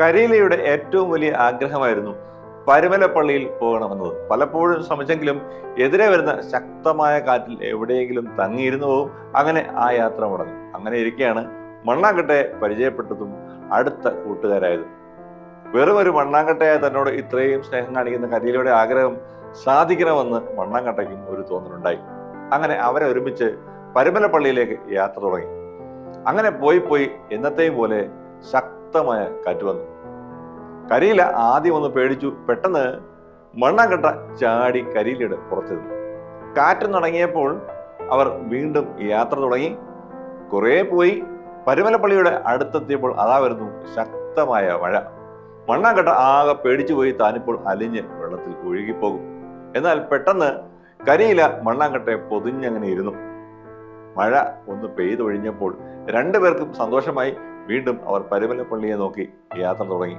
കരീലയുടെ ഏറ്റവും വലിയ ആഗ്രഹമായിരുന്നു പരുമലപ്പള്ളിയിൽ പോകണമെന്നത്. പലപ്പോഴും ശ്രമിച്ചെങ്കിലും എതിരെ വരുന്ന ശക്തമായ കാറ്റിൽ എവിടെയെങ്കിലും തങ്ങിയിരുന്നു പോവും. അങ്ങനെ ആ യാത്ര മുടങ്ങും. അങ്ങനെ ഇരിക്കെയാണ് മണ്ണാങ്കട്ടയെ പരിചയപ്പെട്ടതും അടുത്ത കൂട്ടുകാരായതും. വെറും ഒരു മണ്ണാങ്കട്ടയായ തന്നോട് ഇത്രയും സ്നേഹം കാണിക്കുന്ന കരീലയുടെ ആഗ്രഹം സാധിക്കണമെന്ന് മണ്ണാങ്കട്ടയ്ക്കും ഒരു തോന്നലുണ്ടായി. അങ്ങനെ അവരെ ഒരുമിച്ച് പരുമലപ്പള്ളിയിലേക്ക് യാത്ര തുടങ്ങി. അങ്ങനെ പോയി പോയി എന്നത്തെയും പോലെ ശക്തമായ കാറ്റ് വന്നു. കരിയില ആദ്യം ഒന്ന് പേടിച്ചു. പെട്ടെന്ന് മണ്ണാങ്കട്ട ചാടി കരിയിലിട് പുറത്തിരുന്നു കാറ്റ് തുടങ്ങിയപ്പോൾ അവർ വീണ്ടും യാത്ര തുടങ്ങി. കുറേ പോയി. പരുമലപ്പള്ളിയുടെ അടുത്തെത്തിയപ്പോൾ അതാ വരുന്നു ശക്തമായ മഴ. മണ്ണാങ്കട്ട ആകെ പേടിച്ചു പോയി. താനിപ്പോൾ അലിഞ്ഞ് വെള്ളത്തിൽ ഒഴുകിപ്പോകും. എന്നാൽ പെട്ടെന്ന് കരിയില മണ്ണാങ്കട്ടയെ പൊതിഞ്ഞങ്ങനെ ഇരുന്നു. മഴ ഒന്ന് പെയ്തൊഴിഞ്ഞപ്പോൾ രണ്ടുപേർക്കും സന്തോഷമായി. വീണ്ടും അവർ പരുമലപ്പള്ളിയെ നോക്കി യാത്ര തുടങ്ങി.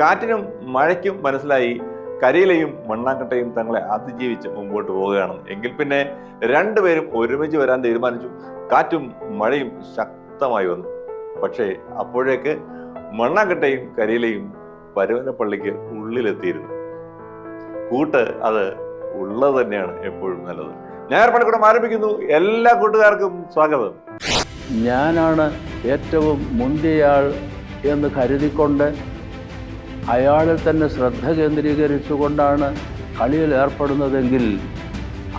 കാറ്റിനും മഴയ്ക്കും മനസ്സിലായി കരയിലെയും മണ്ണാങ്കട്ടയും തങ്ങളെ അതിജീവിച്ച് മുമ്പോട്ട് പോവുകയാണെന്ന് എങ്കിൽ പിന്നെ രണ്ടുപേരും ഒരുമിച്ച് വരാൻ തീരുമാനിച്ചു. കാറ്റും മഴയും ശക്തമായി വന്നു. പക്ഷേ അപ്പോഴേക്ക് മണ്ണാങ്കട്ടയും കരയിലെയും പരുവനപ്പള്ളിക്ക് ഉള്ളിലെത്തിയിരുന്നു. കൂട്ട് അത് ഉള്ളത് തന്നെയാണ് എപ്പോഴും നല്ലത്. ഞായർ പണിക്കൂടം ആരംഭിക്കുന്നു. എല്ലാ കൂട്ടുകാർക്കും സ്വാഗതം. ഞാനാണ് ഏറ്റവും മുന്തിയയാൾ എന്ന് കരുതിക്കൊണ്ട് അയാളിൽ തന്നെ ശ്രദ്ധ കേന്ദ്രീകരിച്ചുകൊണ്ടാണ് കളിയിൽ ഏർപ്പെടുന്നതെങ്കിൽ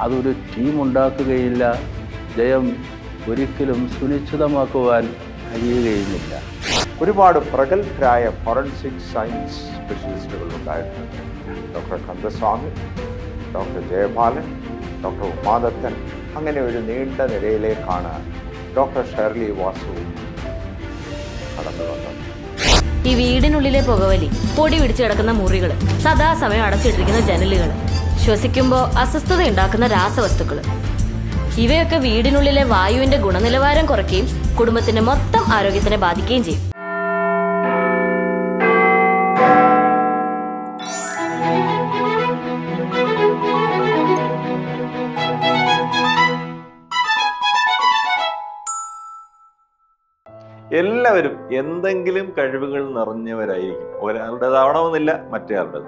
അതൊരു ടീം ഉണ്ടാക്കുകയില്ല ജയം ഒരിക്കലും സുനിശ്ചിതമാക്കുവാൻ കഴിയുകയുമില്ല. ഒരുപാട് പ്രഗത്ഭരായ ഫോറൻസിക് സയൻസ് സ്പെഷ്യലിസ്റ്റുകൾ ഉണ്ടായിട്ടുണ്ട്. Doctor Kandaswamy doctor Jayapalan doctor Umadathan അങ്ങനെ ഒരു നീണ്ട നിരയിലേക്കാണ് ഡോക്ടർ ഷെർലി വാസു കടന്നു വന്നത് ഈ വീടിനുള്ളിലെ പുകവലി പൊടി പിടിച്ചു കിടക്കുന്ന മുറികൾ സദാസമയം അടച്ചിട്ടിരിക്കുന്ന ജനലുകൾ ശ്വസിക്കുമ്പോൾ അസ്വസ്ഥത ഉണ്ടാക്കുന്ന രാസവസ്തുക്കൾ ഇവയൊക്കെ വീടിനുള്ളിലെ വായുവിന്റെ ഗുണനിലവാരം കുറയ്ക്കുകയും കുടുംബത്തിന്റെ മൊത്തം ആരോഗ്യത്തിനെ ബാധിക്കുകയും ചെയ്യും. എല്ലാവരും എന്തെങ്കിലും കഴിവുകൾ നിറഞ്ഞവരായിരിക്കും. ഒരാളുടേതാവണമെന്നില്ല മറ്റേയാളുടേത്.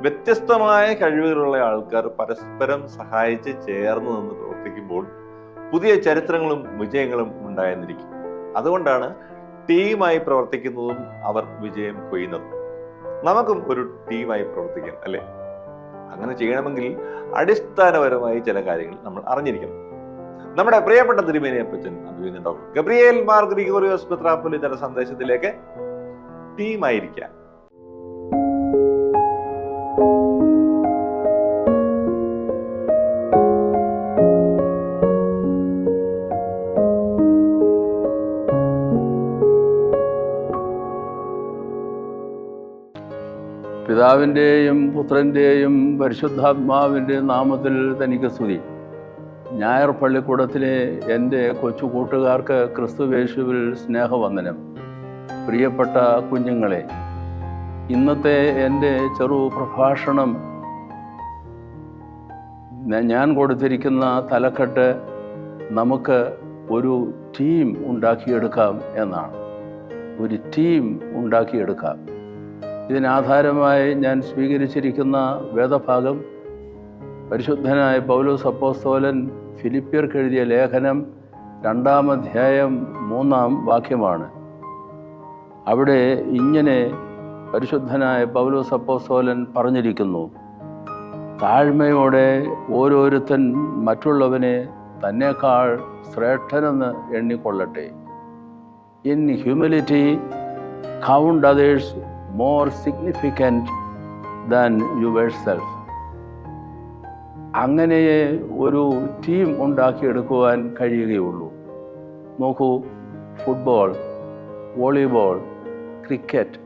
വ്യത്യസ്തമായ കഴിവുകളുള്ള ആൾക്കാർ പരസ്പരം സഹായിച്ച് ചേർന്ന് നിന്ന് പ്രവർത്തിക്കുമ്പോൾ പുതിയ ചരിത്രങ്ങളും വിജയങ്ങളും ഉണ്ടായെന്നിരിക്കും. അതുകൊണ്ടാണ് ടീമായി പ്രവർത്തിക്കുന്നതും അവർ വിജയം കൊയ്യുന്നതും. നമുക്കും ഒരു ടീമായി പ്രവർത്തിക്കാം അല്ലേ? അങ്ങനെ ചെയ്യണമെങ്കിൽ അടിസ്ഥാനപരമായി ചില കാര്യങ്ങൾ നമ്മൾ അറിഞ്ഞിരിക്കണം. നമ്മുടെ പ്രിയപ്പെട്ട തിരുമേനി അപ്പച്ചൻ അഭിനന്ദ ഡോക്ടർ ഗബ്രിയേൽ മാർ ഗ്രിഗോറിയോസ് തന്റെ സന്ദേശത്തിലേക്ക് ടീമായിരിക്കാം. പിതാവിന്റെയും പുത്രന്റെയും പരിശുദ്ധാത്മാവിന്റെയും നാമത്തിൽ തനിക്ക് സ്തുതി. ഞായർ പള്ളിക്കൂടത്തിലെ എന്റെ കൊച്ചു കൂട്ടുകാർക്ക് ക്രിസ്തു ക്രിസ്തുവേശുവിൽ സ്നേഹവന്ദനം. പ്രിയപ്പെട്ട കുഞ്ഞുങ്ങളെ ഇന്നത്തെ എന്റെ ചെറു പ്രഭാഷണം ഞാൻ കൊടുത്തിരിക്കുന്ന തലക്കെട്ട് നമുക്ക് ഒരു ടീം ഉണ്ടാക്കിയെടുക്കാം എന്നാണ്. ഒരു ടീം ഉണ്ടാക്കിയെടുക്കാം. ഇതിനാധാരമായി ഞാൻ സ്വീകരിച്ചിരിക്കുന്ന വേദഭാഗം പരിശുദ്ധനായ പൗലോസ് അപ്പോസ്തോലൻ ഫിലിപ്പിയർക്ക് എഴുതിയ ലേഖനം രണ്ടാം അധ്യായം മൂന്നാം വാക്യമാണ്. അവിടെ ഇങ്ങനെ പരിശുദ്ധനായ പൗലോസ് സപ്പോസോലൻ പറഞ്ഞിരിക്കുന്നു താഴ്മയോടെ ഓരോരുത്തൻ മറ്റുള്ളവനെ തന്നെക്കാൾ ശ്രേഷ്ഠനെന്ന് എണ്ണിക്കൊള്ളട്ടെ. In humility count others more significant than yourselves അങ്ങനെ ഒരു ടീം ഉണ്ടാക്കിയെടുക്കുവാൻ കഴിയുകയുള്ളൂ. നോക്കൂ ഫുട്ബോൾ വോളിബോൾ ക്രിക്കറ്റ്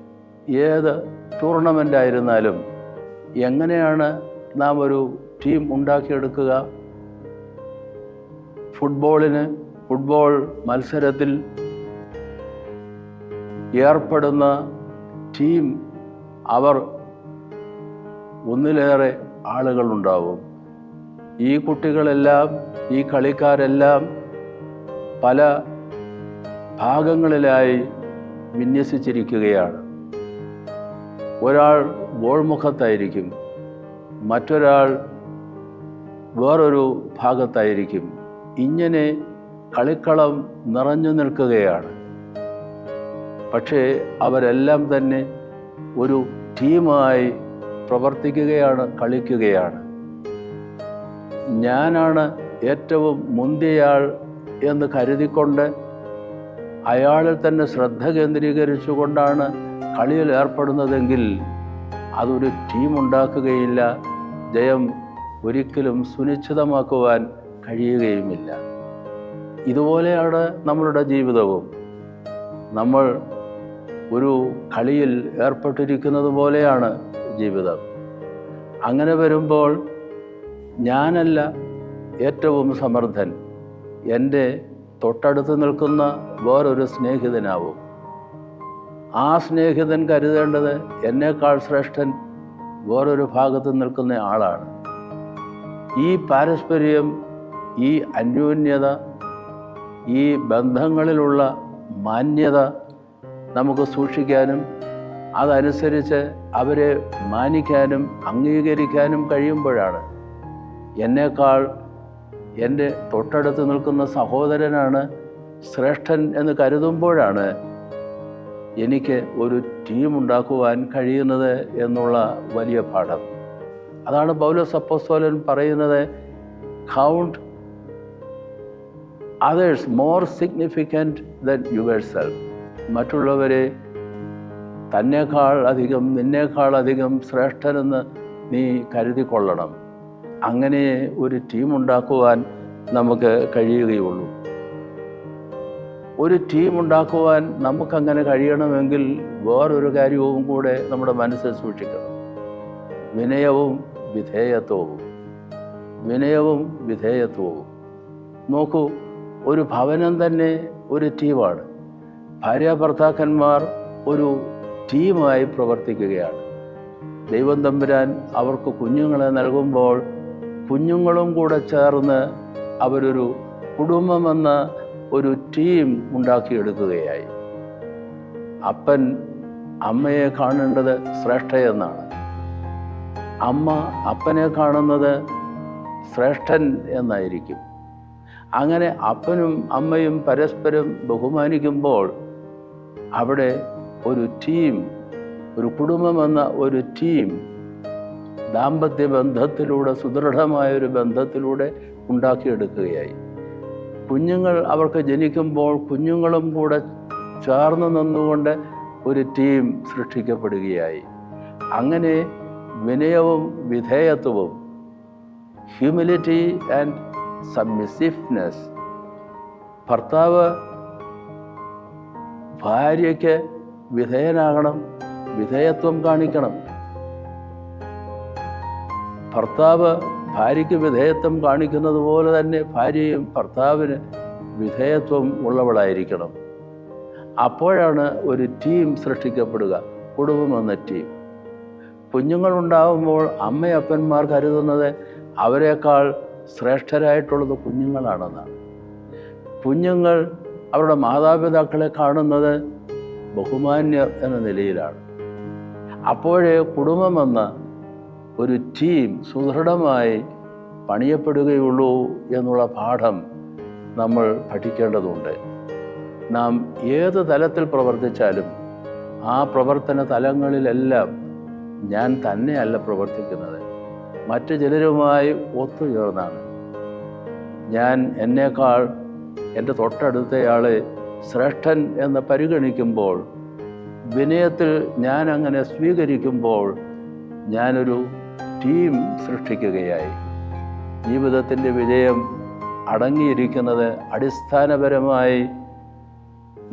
ഏത് ടൂർണമെന്റ് ആയിരുന്നാലും എങ്ങനെയാണ് നാം ഒരു ടീം ഉണ്ടാക്കിയെടുക്കുക? ഫുട്ബോളിന് ഫുട്ബോൾ മത്സരത്തിൽ ഏർപ്പെടുന്ന ടീം അവർ ഒന്നിലേറെ ആളുകളുണ്ടാവും. ഈ കുട്ടികളെല്ലാം ഈ കളിക്കാരെല്ലാം പല ഭാഗങ്ങളിലായി വിന്യസിച്ചിരിക്കുകയാണ്. ഒരാൾ ഗോൾമുഖത്തായിരിക്കും മറ്റൊരാൾ വേറൊരു ഭാഗത്തായിരിക്കും. ഇങ്ങനെ കളിക്കളം നിറഞ്ഞു നിൽക്കുകയാണ്. പക്ഷേ അവരെല്ലാം തന്നെ ഒരു ടീമായി പ്രവർത്തിക്കുകയാണ് കളിക്കുകയാണ്. ഞാനാണ് ഏറ്റവും മുന്തിയയാൾ എന്ന് കരുതിക്കൊണ്ട് അയാളിൽ തന്നെ ശ്രദ്ധ കേന്ദ്രീകരിച്ചുകൊണ്ടാണ് കളിയിൽ ഏർപ്പെടുന്നതെങ്കിൽ അതൊരു ടീം ഉണ്ടാക്കുകയില്ല. ജയം ഒരിക്കലും സുനിശ്ചിതമാക്കുവാൻ കഴിയുകയുമില്ല. ഇതുപോലെയാണ് നമ്മളുടെ ജീവിതവും. നമ്മൾ ഒരു കളിയിൽ ഏർപ്പെട്ടിരിക്കുന്നത് പോലെയാണ് ജീവിതം. അങ്ങനെ വരുമ്പോൾ ഞാനല്ല ഏറ്റവും സമർത്ഥൻ. എന്റെ തൊട്ടടുത്ത് നിൽക്കുന്ന വേറൊരു സ്നേഹിതനാവും. ആ സ്നേഹിതൻ കരുതേണ്ടത് എന്നേക്കാൾ ശ്രേഷ്ഠൻ വേറൊരു ഭാഗത്ത് നിൽക്കുന്ന ആളാണ്. ഈ പാരസ്പര്യം ഈ അന്യോന്യത ഈ ബന്ധങ്ങളിലുള്ള മാന്യത നമുക്ക് സൂക്ഷിക്കാനും അതനുസരിച്ച് അവരെ മാനിക്കാനും അംഗീകരിക്കാനും കഴിയുമ്പോഴാണ് എന്നേക്കാൾ എന്റെ തൊട്ടടുത്ത് നിൽക്കുന്ന സഹോദരനാണ് ശ്രേഷ്ഠൻ എന്ന് കരുതുമ്പോഴാണ് എനിക്ക് ഒരു ടീം ഉണ്ടാക്കുവാൻ കഴിയുന്നത് എന്നുള്ള വലിയ പാഠം. അതാണ് പൗലോസ് അപ്പോസ്തോലൻ പറയുന്നത് count others more significant than your മറ്റുള്ളവരെ തന്നേക്കാൾ അധികം നിന്നേക്കാൾ അധികം ശ്രേഷ്ഠനെന്ന് നീ കരുതിക്കൊള്ളണം. അങ്ങനെ ഒരു ടീം ഉണ്ടാക്കുവാൻ നമുക്ക് കഴിയുകയുള്ളൂ. ഒരു ടീം ഉണ്ടാക്കുവാൻ നമുക്കങ്ങനെ കഴിയണമെങ്കിൽ വേറൊരു കാര്യവും കൂടെ നമ്മുടെ മനസ്സിൽ സൂക്ഷിക്കണം. വിനയവും വിധേയത്വവും. വിനയവും വിധേയത്വവും. നോക്കൂ ഒരു ഭവനം തന്നെ ഒരു ടീമാണ് ഭാര്യ ഭർത്താക്കന്മാർ ഒരു ടീമായി പ്രവർത്തിക്കുകയാണ്. ദൈവം തമ്പുരാൻ അവർക്ക് കുഞ്ഞുങ്ങളെ നൽകുമ്പോൾ കുഞ്ഞുങ്ങളും കൂടെ ചേർന്ന് അവരൊരു കുടുംബമെന്ന ഒരു ടീം ഉണ്ടാക്കിയെടുക്കുകയായി. അപ്പൻ അമ്മയെ കാണേണ്ടത് ശ്രേഷ്ഠയെന്നാണ്. അമ്മ അപ്പനെ കാണുന്നത് ശ്രേഷ്ഠൻ എന്നായിരിക്കും. അങ്ങനെ അപ്പനും അമ്മയും പരസ്പരം ബഹുമാനിക്കുമ്പോൾ അവിടെ ഒരു ടീം ഒരു കുടുംബമെന്ന ഒരു ടീം ദാമ്പത്യ ബന്ധത്തിലൂടെ സുദൃഢമായൊരു ബന്ധത്തിലൂടെ ഉണ്ടാക്കിയെടുക്കുകയായി. കുഞ്ഞുങ്ങൾ അവർക്ക് ജനിക്കുമ്പോൾ കുഞ്ഞുങ്ങളും കൂടെ ചേർന്ന് നിന്നുകൊണ്ട് ഒരു ടീം സൃഷ്ടിക്കപ്പെടുകയായി. അങ്ങനെ വിനയവും വിധേയത്വവും ഹ്യൂമിലിറ്റി ആൻഡ് സബ്മിസിഫ്നെസ് ഭർത്താവ് ഭാര്യയ്ക്ക് വിധേയനാകണം വിധേയത്വം കാണിക്കണം ഭർത്താവ് ഭാര്യയ്ക്ക് വിധേയത്വം കാണിക്കുന്നത് പോലെ തന്നെ ഭാര്യയും ഭർത്താവിന് വിധേയത്വം ഉള്ളവളായിരിക്കണം. അപ്പോഴാണ് ഒരു ടീം സൃഷ്ടിക്കപ്പെടുക കുടുംബം എന്ന ടീം കുഞ്ഞുങ്ങളുണ്ടാകുമ്പോൾ അമ്മയപ്പന്മാർ കരുതുന്നത് അവരെക്കാൾ ശ്രേഷ്ഠരായിട്ടുള്ളത് കുഞ്ഞുങ്ങളാണെന്നാണ്. കുഞ്ഞുങ്ങൾ അവരുടെ മാതാപിതാക്കളെ കാണുന്നത് ബഹുമാന്യർ എന്ന നിലയിലാണ്. അപ്പോഴേ കുടുംബമെന്ന ഒരു ടീം സുദൃഢമായി പണിയപ്പെടുകയുള്ളൂ എന്നുള്ള പാഠം നമ്മൾ പഠിക്കേണ്ടതുണ്ട്. നാം ഏത് തലത്തിൽ പ്രവർത്തിച്ചാലും ആ പ്രവർത്തന തലങ്ങളിലെല്ലാം ഞാൻ തന്നെയല്ല പ്രവർത്തിക്കുന്നത്. മറ്റ് ചിലരുമായി ഒത്തുചേർന്നാണ്. ഞാൻ എന്നേക്കാൾ എന്റെ തൊട്ടടുത്തയാളെ ശ്രേഷ്ഠൻ എന്ന് പരിഗണിക്കുമ്പോൾ വിനയത്തിൽ ഞാൻ അങ്ങനെ സ്വീകരിക്കുമ്പോൾ ഞാനൊരു ടീം സൃഷ്ടിക്കുകയായി. ജീവിതത്തിന്റെ വിജയം അടങ്ങിയിരിക്കുന്നത് അടിസ്ഥാനപരമായി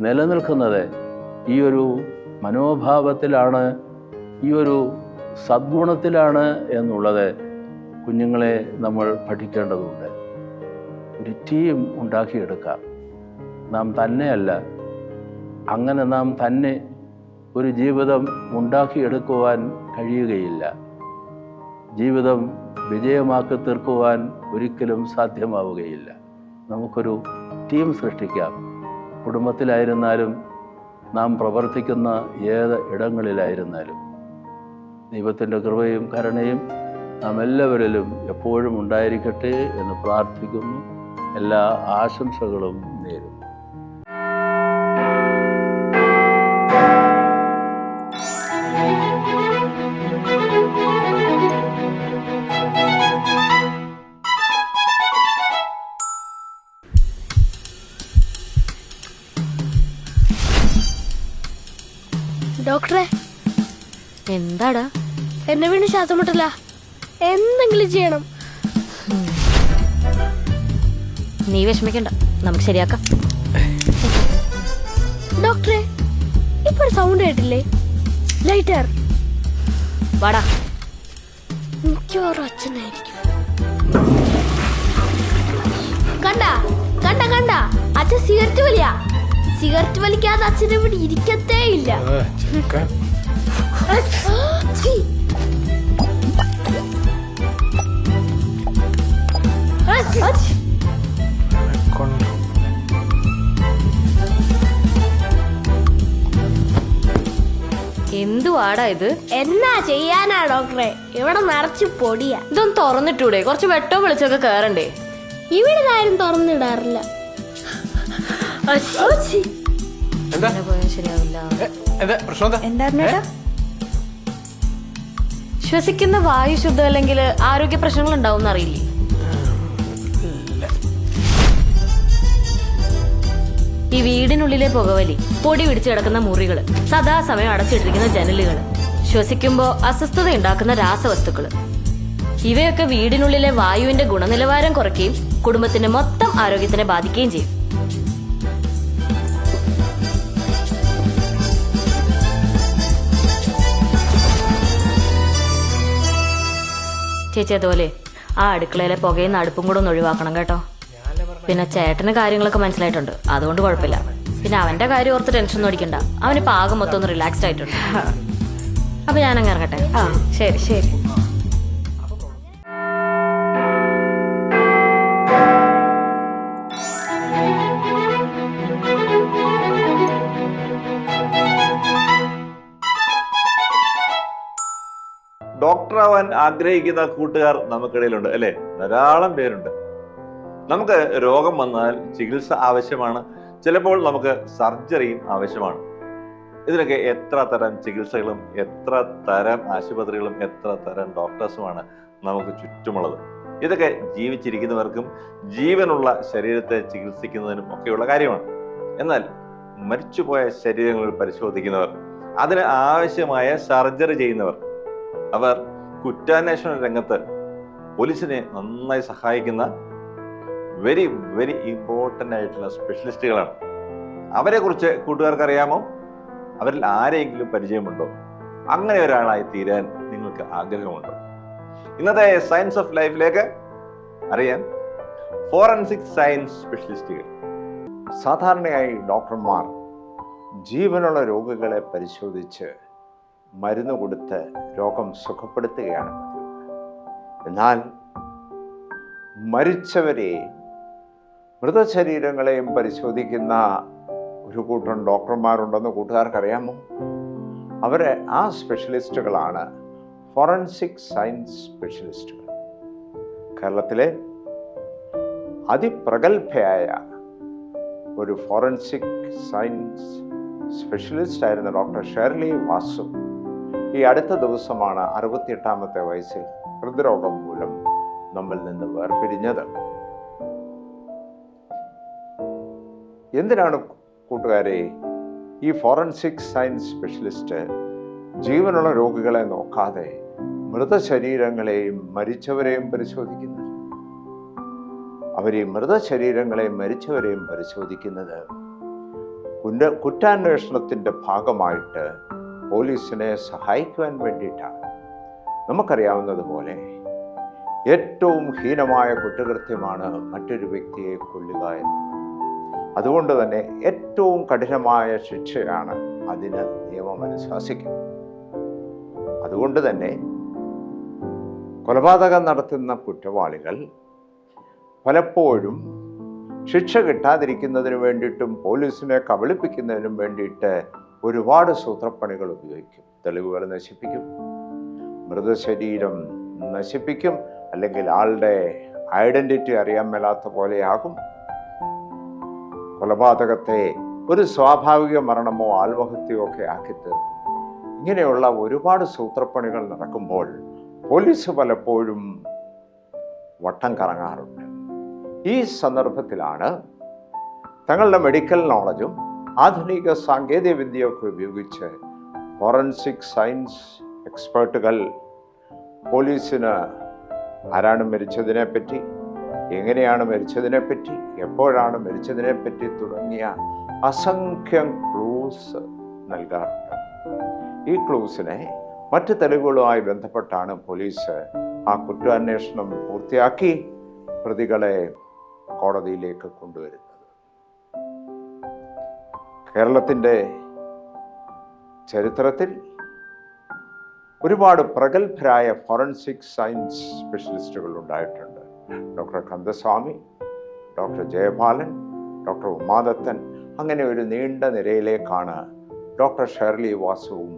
നിലനിൽക്കുന്നത് ഈ ഒരു മനോഭാവത്തിലാണ് ഈ ഒരു സദ്ഗുണത്തിലാണ് എന്നുള്ളത് കുഞ്ഞുങ്ങളെ നമ്മൾ പഠിക്കേണ്ടതുണ്ട്. ഒരു ടീം ഉണ്ടാക്കിയെടുക്കാം. നാം തന്നെയല്ല. അങ്ങനെ നാം തന്നെ ഒരു ജീവിതം ഉണ്ടാക്കിയെടുക്കുവാൻ കഴിയുകയില്ല. ജീവിതം വിജയമാക്കി തീർക്കുവാൻ ഒരിക്കലും സാധ്യമാവുകയില്ല. നമുക്കൊരു ടീം സൃഷ്ടിക്കാം. കുടുംബത്തിലായിരുന്നാലും നാം പ്രവർത്തിക്കുന്ന ഏത് ഇടങ്ങളിലായിരുന്നാലും. ദൈവത്തിന്റെ കൃപയും കരുണയും നാം എല്ലാവരിലും എപ്പോഴും ഉണ്ടായിരിക്കട്ടെ എന്ന് പ്രാർത്ഥിക്കുന്നു. എല്ലാ ആശംസകളും നേരുന്നു. ഡോക്ടറെ? എന്താടാ? എന്നെ വീണ് ശ്വാസം മുട്ടല. എന്തെങ്കിലും ചെയ്യണം. നീ വിഷമിക്കണ്ട. നമുക്ക് ശരിയാക്കാം. ഡോക്ടറെ ഇപ്പൊ ഒരു സൗണ്ട് കേട്ടില്ലേ? ലൈറ്റർ വാടാ. മിക്കവാറും അച്ഛനായിരിക്കും. കണ്ട? കണ്ട കണ്ട? അച്ഛൻ സിഗരറ്റ് വലിയ. സിഗരറ്റ് വലിക്കാതെ അച്ഛൻ ഇവിടെ ഇരിക്കത്തേ ഇല്ല. ഛീ. അച്ഛ്, അച്ഛ്. എന്തുവാടാ ഇത്? എന്നാ ചെയ്യാനാ ഡോക്ടറെ? ഇവിടെ നിറച്ച് പൊടിയാ. ഇതൊന്ന് തുറന്നിട്ടൂടെ. കുറച്ച് വെട്ടോ വിളിച്ചൊക്കെ കേറണ്ടേ? ഇവിടെ ആരും തുറന്നിടാറില്ല. അച്ഛി. എന്താ? ശ്വസിക്കുന്ന വായു ശുദ്ധമല്ലെങ്കിൽ ആരോഗ്യ പ്രശ്നങ്ങൾ ഉണ്ടാവും അറിയില്ലേ? ഈ വീടിനുള്ളിലെ പുകവലി പൊടി പിടിച്ചു കിടക്കുന്ന മുറികൾ സദാസമയം അടച്ചിട്ടിരിക്കുന്ന ജനലുകൾ ശ്വസിക്കുമ്പോൾ അസ്വസ്ഥത ഉണ്ടാക്കുന്ന രാസവസ്തുക്കൾ ഇവയൊക്കെ വീടിനുള്ളിലെ വായുവിന്റെ ഗുണനിലവാരം കുറയ്ക്കുകയും കുടുംബത്തിന്റെ മൊത്തം ആരോഗ്യത്തിനെ ബാധിക്കുകയും ചെയ്യും. ചേച്ചി അതുപോലെ ആ അടുക്കളയിലെ പുകയും അടുപ്പും കൂടെ ഒന്ന് ഒഴിവാക്കണം കേട്ടോ. പിന്നെ ചേട്ടന് കാര്യങ്ങളൊക്കെ മനസ്സിലായിട്ടുണ്ട്. അതുകൊണ്ട് കുഴപ്പമില്ല. പിന്നെ അവന്റെ കാര്യം ഓർത്ത് ടെൻഷൻ ഒന്നും അടിക്കണ്ട. അവനിപ്പോ ആകെ മൊത്തം ഒന്ന് റിലാക്സ്ഡ് ആയിട്ടുണ്ട്. അപ്പൊ ഞാൻ അങ്ങ് ഇറങ്ങട്ടെ. ആ ശരി ശരി. ഡോക്ടറാവാൻ ആഗ്രഹിക്കുന്ന കൂട്ടുകാർ നമുക്കിടയിലുണ്ട് അല്ലെ? ധാരാളം പേരുണ്ട്. നമുക്ക് രോഗം വന്നാൽ ചികിത്സ ആവശ്യമാണ്. ചിലപ്പോൾ നമുക്ക് സർജറിയും ആവശ്യമാണ്. ഇതിനൊക്കെ എത്ര തരം ചികിത്സകളും എത്ര തരം ആശുപത്രികളും എത്ര തരം ഡോക്ടേഴ്സുമാണ് നമുക്ക് ചുറ്റുമുള്ളത്. ഇതൊക്കെ ജീവിച്ചിരിക്കുന്നവർക്കും ജീവനുള്ള ശരീരത്തെ ചികിത്സിക്കുന്നതിനും ഒക്കെയുള്ള കാര്യമാണ്. എന്നാൽ മരിച്ചുപോയ ശരീരങ്ങൾ പരിശോധിക്കുന്നവർ അതിന് ആവശ്യമായ സർജറി ചെയ്യുന്നവർ അവർ കുറ്റാന്വേഷണ രംഗത്ത് പോലീസിനെ നന്നായി സഹായിക്കുന്ന വെരി വെരി ഇമ്പോർട്ടന്റ് ആയിട്ടുള്ള സ്പെഷ്യലിസ്റ്റുകളാണ് അവരെക്കുറിച്ച് കൂട്ടുകാർക്ക് അറിയാമോ അവരിൽ ആരെങ്കിലും പരിചയമുണ്ടോ? അങ്ങനെ ഒരാളായി തീരാൻ നിങ്ങൾക്ക് ആഗ്രഹമുണ്ടോ? ഇന്നത്തെ സയൻസ് ഓഫ് ലൈഫിലേക്ക് അറിയാൻ ഫോറൻസിക് സയൻസ് സ്പെഷ്യലിസ്റ്റുകൾ സാധാരണയായി ഡോക്ടർമാർ ജീവനുള്ള രോഗികളെ പരിശോധിച്ച് മരുന്ന് കൊടുത്ത് രോഗം സുഖപ്പെടുത്തുകയാണ് പതിവ്. എന്നാൽ മരിച്ചവരെ മൃതശരീരങ്ങളെയും പരിശോധിക്കുന്ന ഒരു കൂട്ടം ഡോക്ടർമാരുണ്ടെന്ന് കൂട്ടുകാർക്കറിയാമോ? അവരെ ആ സ്പെഷ്യലിസ്റ്റുകളാണ് ഫോറൻസിക് സയൻസ് സ്പെഷ്യലിസ്റ്റുകൾ. കേരളത്തിലെ അതിപ്രഗത്ഭയായ ഒരു ഫോറൻസിക് സയൻസ് സ്പെഷ്യലിസ്റ്റ് ആയിരുന്ന ഡോക്ടർ ഷെർലി വാസു ഈ അടുത്ത ദിവസമാണ് അറുപത്തിയെട്ടാമത്തെ വയസ്സിൽ ഹൃദ്രോഗം മൂലം നമ്മിൽ നിന്ന് വേർപിരിഞ്ഞത്. എന്തിനാണ് കൂട്ടുകാരെ ഈ ഫോറൻസിക് സയൻസ് സ്പെഷ്യലിസ്റ്റ് ജീവനുള്ള രോഗികളെ നോക്കാതെ മൃതശരീരങ്ങളെയും മരിച്ചവരെയും പരിശോധിക്കുന്നത്? അവർ ഈ മൃതശരീരങ്ങളെയും മരിച്ചവരെയും പരിശോധിക്കുന്നത് കുറ്റ കുറ്റാന്വേഷണത്തിന്റെ ഭാഗമായിട്ട് പോലീസിനെ സഹായിക്കുവാൻ വേണ്ടിയിട്ടാണ്. നമുക്കറിയാവുന്നതുപോലെ ഏറ്റവും ഹീനമായ കുറ്റകൃത്യമാണ് മറ്റൊരു വ്യക്തിയെ കൊല്ലുക എന്നത് അതുകൊണ്ട് തന്നെ ഏറ്റവും കഠിനമായ ശിക്ഷയാണ് അതിന് നിയമം അനുശാസിക്കുന്നത്. അതുകൊണ്ട് തന്നെ കൊലപാതകം നടത്തുന്ന കുറ്റവാളികൾ പലപ്പോഴും ശിക്ഷ കിട്ടാതിരിക്കുന്നതിന് വേണ്ടിയിട്ടും പോലീസിനെ കബളിപ്പിക്കുന്നതിനും വേണ്ടിയിട്ട് ഒരുപാട് സൂത്രപ്പണികൾ ഉപയോഗിക്കും. തെളിവുകൾ നശിപ്പിക്കും. മൃതശരീരം നശിപ്പിക്കും. അല്ലെങ്കിൽ ആളുടെ ഐഡന്റിറ്റി അറിയാൻ മേലാത്ത പോലെയാകും. കൊലപാതകത്തെ ഒരു സ്വാഭാവിക മരണമോ ആത്മഹത്യയോ ഒക്കെ ആക്കി തീർക്കും ഇങ്ങനെയുള്ള ഒരുപാട് സൂത്രപ്പണികൾ നടക്കുമ്പോൾ പോലീസ് പലപ്പോഴും വട്ടം കറങ്ങാറുണ്ട്. ഈ സന്ദർഭത്തിലാണ് തങ്ങളുടെ മെഡിക്കൽ നോളജും ആധുനിക സാങ്കേതിക വിദ്യയൊക്കെ ഉപയോഗിച്ച് ഫോറൻസിക് സയൻസ് എക്സ്പേർട്ടുകൾ പോലീസിന് ആരാണ് മരിച്ചതിനെപ്പറ്റി എങ്ങനെയാണ് മരിച്ചതിനെപ്പറ്റി എപ്പോഴാണ് മരിച്ചതിനെപ്പറ്റി തുടങ്ങിയ അസംഖ്യം ക്ലൂസ് നൽകാറുണ്ട്. ഈ ക്ലൂസിനെ മറ്റ് തെളിവുകളുമായി ബന്ധപ്പെട്ടാണ് പോലീസ് ആ കുറ്റാന്വേഷണം പൂർത്തിയാക്കി പ്രതികളെ കോടതിയിലേക്ക് കൊണ്ടുവരുന്നത്. കേരളത്തിന്റെ ചരിത്രത്തിൽ ഒരുപാട് പ്രഗത്ഭരായ ഫോറൻസിക് സയൻസ് സ്പെഷ്യലിസ്റ്റുകൾ ഉണ്ടായിട്ടുണ്ട്. Doctor Kandaswamy doctor Jayapalan doctor Umadathan അങ്ങനെ ഒരു നീണ്ട നിരയിലേക്കാണ് ഡോക്ടർ ഷെർലി വാസുവും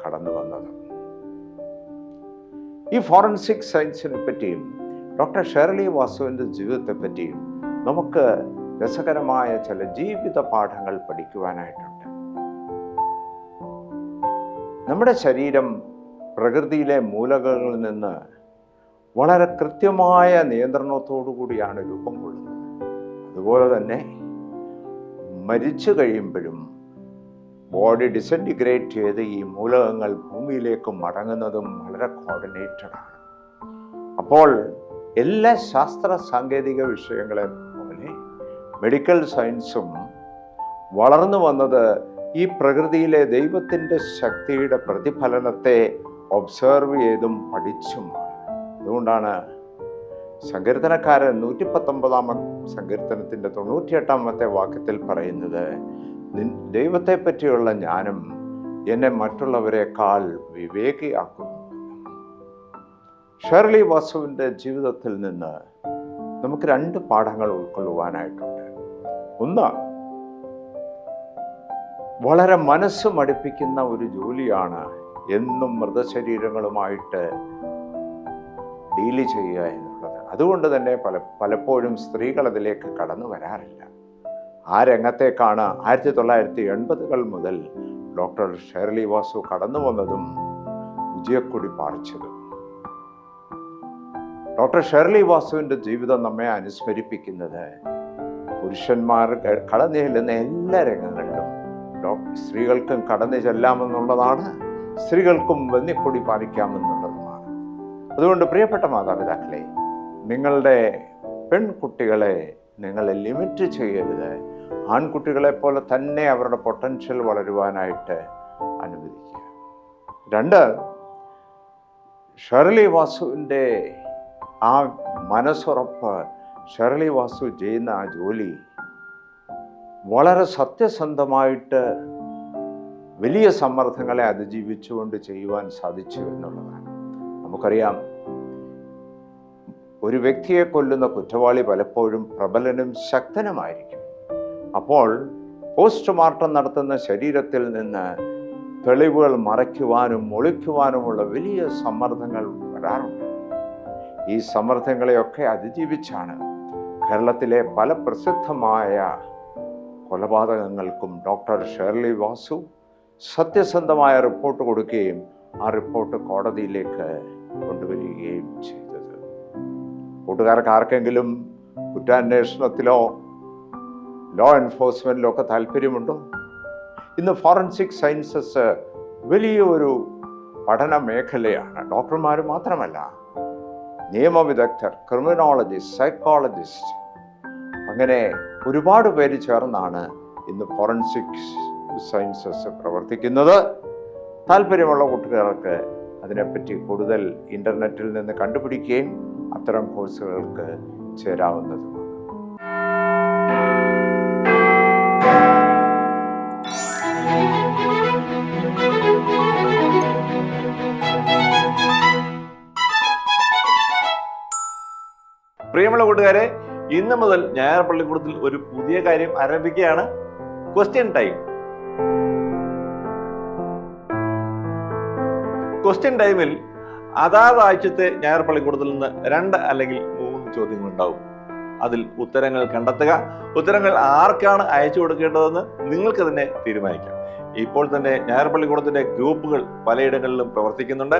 കടന്നു വന്നത്. ഈ ഫോറൻസിക് സയൻസിനെ പറ്റിയും ഡോക്ടർ ഷെർലി വാസുവിന്റെ ജീവിതത്തെ പറ്റിയും നമുക്ക് രസകരമായ ചില ജീവിത പാഠങ്ങൾ പഠിക്കുവാനായിട്ടുണ്ട്. നമ്മുടെ ശരീരം പ്രകൃതിയിലെ മൂലകങ്ങളിൽ നിന്ന് വളരെ കൃത്യമായ നിയന്ത്രണത്തോടു കൂടിയാണ് രൂപം കൊള്ളുന്നത് അതുപോലെ തന്നെ മരിച്ചു കഴിയുമ്പോഴും ബോഡി ഡിസന്റിഗ്രേറ്റ് ചെയ്ത് ഈ മൂലകങ്ങൾ ഭൂമിയിലേക്ക് മടങ്ങുന്നതും വളരെ കോർഡിനേറ്റഡ് ആണ്. അപ്പോൾ എല്ലാ ശാസ്ത്ര സാങ്കേതിക വിഷയങ്ങളെ മെഡിക്കൽ സയൻസും വളർന്നു വന്നത് ഈ പ്രകൃതിയിലെ ദൈവത്തിന്റെ ശക്തിയുടെ പ്രതിഫലനത്തെ ഒബ്സർവ് ചെയ്തും പഠിച്ചുമാണ് അതുകൊണ്ടാണ് സങ്കീർത്തനക്കാരൻ നൂറ്റി പത്തൊമ്പതാമ സങ്കീർത്തനത്തിന്റെ തൊണ്ണൂറ്റിയെട്ടാമത്തെ വാക്യത്തിൽ പറയുന്നത് "നിൻ ദൈവത്തെ പറ്റിയുള്ള ജ്ഞാനം എന്നെ മറ്റുള്ളവരെക്കാൾ വിവേകിയാക്കുന്നു ഷെർലി വാസുവിന്റെ ജീവിതത്തിൽ നിന്ന് നമുക്ക് രണ്ട് പാഠങ്ങൾ ഉൾക്കൊള്ളുവാനായിട്ടുണ്ട്. ഒന്ന്. വളരെ മനസ്സ് മടുപ്പിക്കുന്ന ഒരു ജോലിയാണ് എന്നും മൃതശരീരങ്ങളുമായിട്ട് ഡീൽ ചെയ്യുക എന്നുള്ളത്. അതുകൊണ്ട് തന്നെ പല പലപ്പോഴും സ്ത്രീകൾ അതിലേക്ക് കടന്നു വരാറില്ല. ആ രംഗത്തേക്കാണ് ആയിരത്തി തൊള്ളായിരത്തി എൺപതുകൾ മുതൽ ഡോക്ടർ ഷേർലി വാസു കടന്നു വന്നതും വിജയക്കൊടി പാറിച്ചതും. ഡോക്ടർ ഷേർലി വാസുവിന്റെ ജീവിതം നമ്മെ അനുസ്മരിപ്പിക്കുന്നത് പുരുഷന്മാർ കടന്നു ചെല്ലുന്ന എല്ലാ രംഗങ്ങളിലും. സ്ത്രീകൾക്കും കടന്നു ചെല്ലാമെന്നുള്ളതാണ് സ്ത്രീകൾക്കും വന്നിക്കൊടി പാലിക്കാമെന്നുള്ളതുമാണ്. അതുകൊണ്ട് പ്രിയപ്പെട്ട മാതാപിതാക്കളെ നിങ്ങളുടെ പെൺകുട്ടികളെ നിങ്ങളെ ലിമിറ്റ് ചെയ്യരുത്. ആൺകുട്ടികളെ പോലെ തന്നെ അവരുടെ പൊട്ടൻഷ്യൽ വളരുവാനായിട്ട് അനുവദിക്കുക. രണ്ട് ഷെർലി വാസുവിന്റെ ആ മനസ്സുറപ്പ് ഷെർലി വാസു ചെയ്യുന്ന ആ ജോലി വളരെ സത്യസന്ധമായിട്ട് വലിയ സമ്മർദ്ദങ്ങളെ അതിജീവിച്ചുകൊണ്ട് ചെയ്യുവാൻ സാധിച്ചു എന്നുള്ളതാണ്. നമുക്കറിയാം ഒരു വ്യക്തിയെ കൊല്ലുന്ന കുറ്റവാളി പലപ്പോഴും പ്രബലനും ശക്തനുമായിരിക്കും. അപ്പോൾ പോസ്റ്റ്മോർട്ടം നടത്തുന്ന ശരീരത്തിൽ നിന്ന് തെളിവുകൾ മറയ്ക്കുവാനും ഒളിക്കുവാനുമുള്ള വലിയ സമ്മർദ്ദങ്ങൾ വരാറുണ്ട്. ഈ സമ്മർദ്ദങ്ങളെയൊക്കെ അതിജീവിച്ചാണ് കേരളത്തിലെ പല പ്രസിദ്ധമായ കൊലപാതകങ്ങൾക്കും ഡോക്ടർ ഷേർലി വാസു സത്യസന്ധമായ റിപ്പോർട്ട് കൊടുക്കുകയും ആ റിപ്പോർട്ട് കോടതിയിലേക്ക് കൊണ്ടുവരികയും ചെയ്തത്. കൂട്ടുകാർക്ക് ആർക്കെങ്കിലും കുറ്റാന്വേഷണത്തിലോ ലോ എൻഫോഴ്സ്മെന്റിലോ ഒക്കെ താല്പര്യമുണ്ടോ? ഇന്ന് ഫോറൻസിക് സയൻസസ് വലിയ ഒരു പഠന മേഖലയാണ്. ഡോക്ടർമാർ മാത്രമല്ല നിയമവിദഗ്ധർ ക്രിമിനോളജിസ്റ്റ് സൈക്കോളജിസ്റ്റ് അങ്ങനെ ഒരുപാട് പേര് ചേർന്നാണ് ഇന്ന് ഫോറൻസിക് സയൻസസ് പ്രവർത്തിക്കുന്നത്. താല്പര്യമുള്ള കുട്ടികൾക്ക് അതിനെപ്പറ്റി കൂടുതൽ ഇന്റർനെറ്റിൽ നിന്ന് കണ്ടുപിടിക്കുകയും അത്തരം കോഴ്സുകൾക്ക് ചേരാവുന്നതുമാണ് പ്രിയമുള്ള കൂട്ടുകാരെ ഇന്ന് മുതൽ ഞായർ പള്ളിക്കൂടത്തിൽ ഒരു പുതിയ കാര്യം ആരംഭിക്കുകയാണ്. ക്വസ്റ്റ്യൻ ടൈം ക്വസ്റ്റ്യൻ ടൈമിൽ അതാത് ആഴ്ചത്തെ ഞായർ പള്ളിക്കൂടത്തിൽ നിന്ന് രണ്ട് അല്ലെങ്കിൽ മൂന്ന് ചോദ്യങ്ങൾ ഉണ്ടാവും അതിൽ ഉത്തരങ്ങൾ കണ്ടെത്തുക. ഉത്തരങ്ങൾ ആർക്കാണ് അയച്ചു കൊടുക്കേണ്ടതെന്ന് നിങ്ങൾക്ക് തന്നെ തീരുമാനിക്കാം. ഇപ്പോൾ തന്നെ ഞായർ പള്ളിക്കൂടത്തിന്റെ ഗ്രൂപ്പുകൾ പലയിടങ്ങളിലും പ്രവർത്തിക്കുന്നുണ്ട്.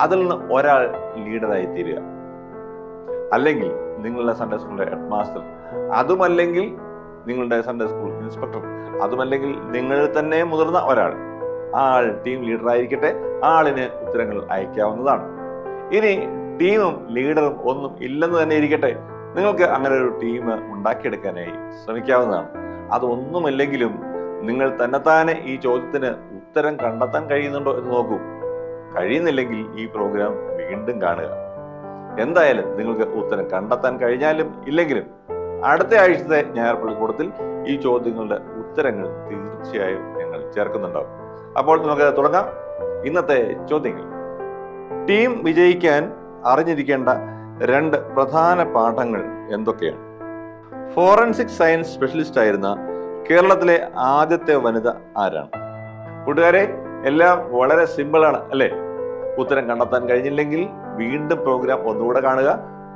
അതിൽ നിന്ന് ഒരാൾ ലീഡറായി തീരുക. അല്ലെങ്കിൽ നിങ്ങളുടെ സൺഡേ സ്കൂളിലെ ഹെഡ് മാസ്റ്റർ അതുമല്ലെങ്കിൽ നിങ്ങളുടെ സൺഡേ സ്കൂൾ ഇൻസ്പെക്ടർ അതുമല്ലെങ്കിൽ നിങ്ങൾ തന്നെ മുതിർന്ന ഒരാൾ. ആൾ ടീം ലീഡർ ആയിരിക്കട്ടെ. ആളിന് ഉത്തരങ്ങൾ അയക്കാവുന്നതാണ്. ഇനി ടീമും ലീഡറും ഒന്നും ഇല്ലെന്ന് തന്നെ ഇരിക്കട്ടെ. നിങ്ങൾക്ക് അങ്ങനെ ഒരു ടീം ഉണ്ടാക്കിയെടുക്കാനായി ശ്രമിക്കാവുന്നതാണ്. അതൊന്നുമില്ലെങ്കിലും നിങ്ങൾ തന്നെത്താനെ ഈ ചോദ്യത്തിന് ഉത്തരം കണ്ടെത്താൻ കഴിയുന്നുണ്ടോ എന്ന് നോക്കൂ. കഴിയുന്നില്ലെങ്കിൽ ഈ പ്രോഗ്രാം വീണ്ടും കാണുക. എന്തായാലും നിങ്ങൾക്ക് ഉത്തരം കണ്ടെത്താൻ കഴിഞ്ഞാലും ഇല്ലെങ്കിലും അടുത്ത ആഴ്ചത്തെ ഞായർ പള്ളിക്കൂടത്തിൽ ഈ ചോദ്യങ്ങളുടെ ഉത്തരങ്ങൾ തീർച്ചയായും ഞങ്ങൾ ചേർക്കുന്നുണ്ടാവും. അപ്പോൾ നമുക്ക് തുടങ്ങാം. ഇന്നത്തെ ചോദ്യങ്ങൾ. ടീം വിജയിക്കാൻ അറിഞ്ഞിരിക്കേണ്ട രണ്ട് പ്രധാന പാഠങ്ങൾ എന്തൊക്കെയാണ്? ഫോറൻസിക് സയൻസ് സ്പെഷ്യലിസ്റ്റ് ആയിരുന്ന കേരളത്തിലെ ആദ്യത്തെ വനിത ആരാണ്? കൂട്ടുകാരെ എല്ലാം വളരെ സിമ്പിളാണ് അല്ലേ? ഉത്തരം കണ്ടെത്താൻ കഴിഞ്ഞില്ലെങ്കിൽ വീണ്ടും പ്രോഗ്രാം ഒന്നുകൂടെ കാണുക.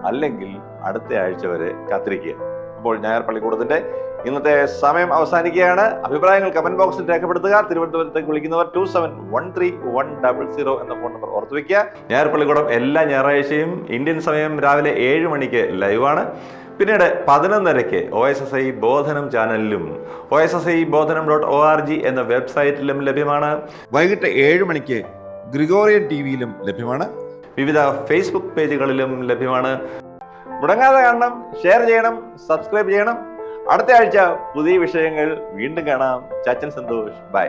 അല്ലെങ്കിൽ അടുത്ത ആഴ്ച വരെ കാത്തിരിക്കുക. അപ്പോൾ ഞായർ പള്ളിക്കൂടത്തിന്റെ ഇന്നത്തെ സമയം അവസാനിക്കുകയാണ്. അഭിപ്രായങ്ങൾ കമന്റ് ബോക്സിൽ രേഖപ്പെടുത്തുക. തിരുവനന്തപുരത്തേക്ക് വിളിക്കുന്നവർ two seven one three one double zero എന്ന ഫോൺ നമ്പർ ഓർത്തു വെക്കുക. ഞായർ പള്ളിക്കൂടം എല്ലാ ഞായറാഴ്ചയും ഇന്ത്യൻ സമയം രാവിലെ ഏഴ് മണിക്ക് ലൈവാണ് പിന്നീട് പതിനൊന്നരയ്ക്ക് O S S I Bodhanam ചാനലിലും O S S I Bodhanam dot O R G എന്ന വെബ്സൈറ്റിലും ലഭ്യമാണ്. വൈകിട്ട് ഏഴ് മണിക്ക് ഗ്രിഗോറിയൻ ടി വിയിലും ലഭ്യമാണ്. വിവിധ ഫേസ്ബുക്ക് പേജുകളിലും ലഭ്യമാണ്. മുടങ്ങാതെ കാണണം ഷെയർ ചെയ്യണം സബ്സ്ക്രൈബ് ചെയ്യണം. അടുത്ത ആഴ്ച പുതിയ വിഷയങ്ങൾ വീണ്ടും കാണാം. ചാച്ചൻ സന്തോഷ് ബൈ